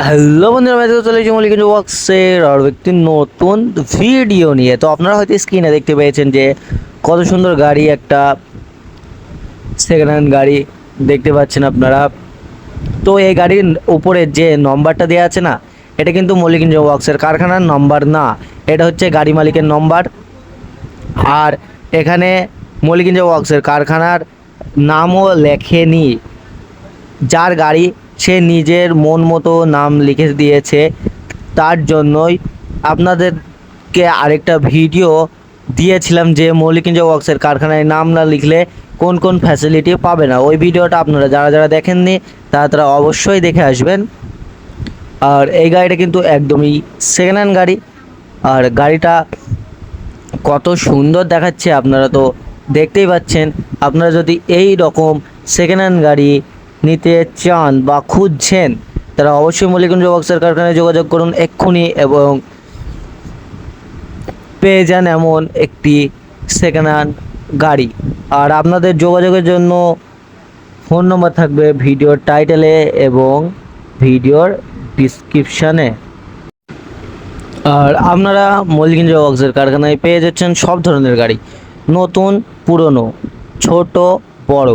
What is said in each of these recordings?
Hello বন্ধুরা, আমি চলে এসেছি মল্লিক ওয়ার্কসের আর একটি নতুন ভিডিও নিয়ে। তো আপনারা হয়তো স্ক্রিনে দেখতে পেয়েছেন যে কত সুন্দর গাড়ি একটা সেকেন্ড হ্যান্ড গাড়ি দেখতে পাচ্ছেন আপনারা। তো এই গাড়ির উপরে যে নম্বরটা দেওয়া আছে না, এটা কিন্তু মল্লিক ওয়ার্কসের কারখানার নম্বর না। এটা হচ্ছে গাড়ি মালিকের নম্বর আর এখানে মল্লিক ওয়ার্কসের কারখানার নামও লেখেনি। যার গাড়ি সে নিজের মন মতো নাম লিখে দিয়েছে। তার জন্যই আপনাদেরকে আরেকটা ভিডিও দিয়েছিলাম যে মৌলিকিঞ্জ ওয়ার্কসের কারখানায় নাম না লিখলে কোন কোন ফ্যাসিলিটি পাবে না। ওই ভিডিওটা আপনারা যারা যারা দেখেননি, তারা তারা অবশ্যই দেখে আসবেন। আর এই গাড়িটা কিন্তু একদমই সেকেন্ড হ্যান্ড গাড়ি। আর গাড়িটা কত সুন্দর দেখাচ্ছে আপনারা তো দেখতেই পাচ্ছেন। আপনারা যদি এই রকম সেকেন্ড হ্যান্ড গাড়ি নিতে চান বা খুঁজছেন, তারা অবশ্যই মল্লিকগঞ্জ বক্সের কারখানায় যোগাযোগ করুন এক্ষুনি এবং পেয়ে যান এমন একটি সেকেন্ড হ্যান্ড গাড়ি। আর আপনাদের যোগাযোগের জন্য ফোন নম্বর থাকবে ভিডিওর টাইটেলে এবং ভিডিওর ডিসক্রিপশানে। আর আপনারা মল্লিকগঞ্জ বক্সের কারখানায় পেয়ে যাচ্ছেন সব ধরনের গাড়ি, নতুন, পুরনো, ছোট, বড়।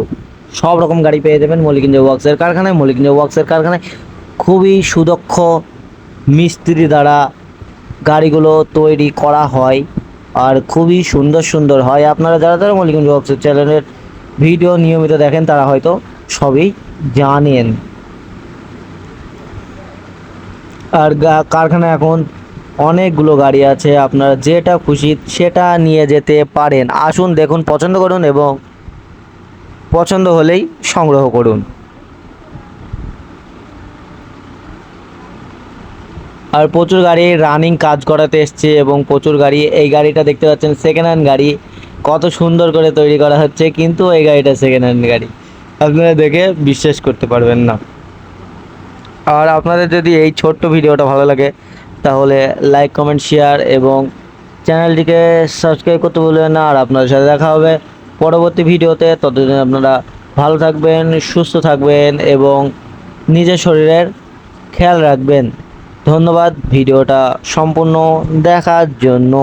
সব রকম গাড়ি পেয়ে যাবেন মল্লিকগঞ্জ ওয়ার্কসের কারখানায়। মল্লিকগঞ্জ ওয়ার্কসের কারখানায় খুবই সুদক্ষ মিস্ত্রি দ্বারা গাড়িগুলো তৈরি করা হয় আর খুবই সুন্দর সুন্দর হয়। আপনারা যারা যারা মল্লিকগঞ্জ ওয়ার্কসের চ্যানেলের ভিডিও নিয়মিত দেখেন, তারা হয়তো সবই জানেন। আর কারখানায় এখন অনেকগুলো গাড়ি আছে, আপনারা যেটা খুশি সেটা নিয়ে যেতে পারেন। আসুন, দেখুন, পছন্দ করুন এবং পছন্দ হলেই সংগ্রহ করুন। আর প্রচুর গাড়ি রানিং কাজ করাতে এসছে এবং প্রচুর গাড়ি, এই গাড়িটা দেখতে পাচ্ছেন সেকেন্ড হ্যান্ড গাড়ি। কত সুন্দর করে তৈরি করা হচ্ছে, কিন্তু এই গাড়িটা সেকেন্ড হ্যান্ড গাড়ি। আপনারা দেখে বিশ্বাস করতে পারবেন না। আর আপনাদের যদি এই ছোট্ট ভিডিওটা ভালো লাগে, তাহলে লাইক কমেন্ট শেয়ার এবং চ্যানেলটিকে সাবস্ক্রাইব করতে ভুলবেন না। আর আপনাদের সাথে দেখা হবে। পরবর্তী ভিডিওতে ততদিন আপনারা ভালো থাকবেন, সুস্থ থাকবেন এবং নিজের শরীরের খেয়াল রাখবেন। ধন্যবাদ, ভিডিওটা সম্পূর্ণ দেখার জন্য।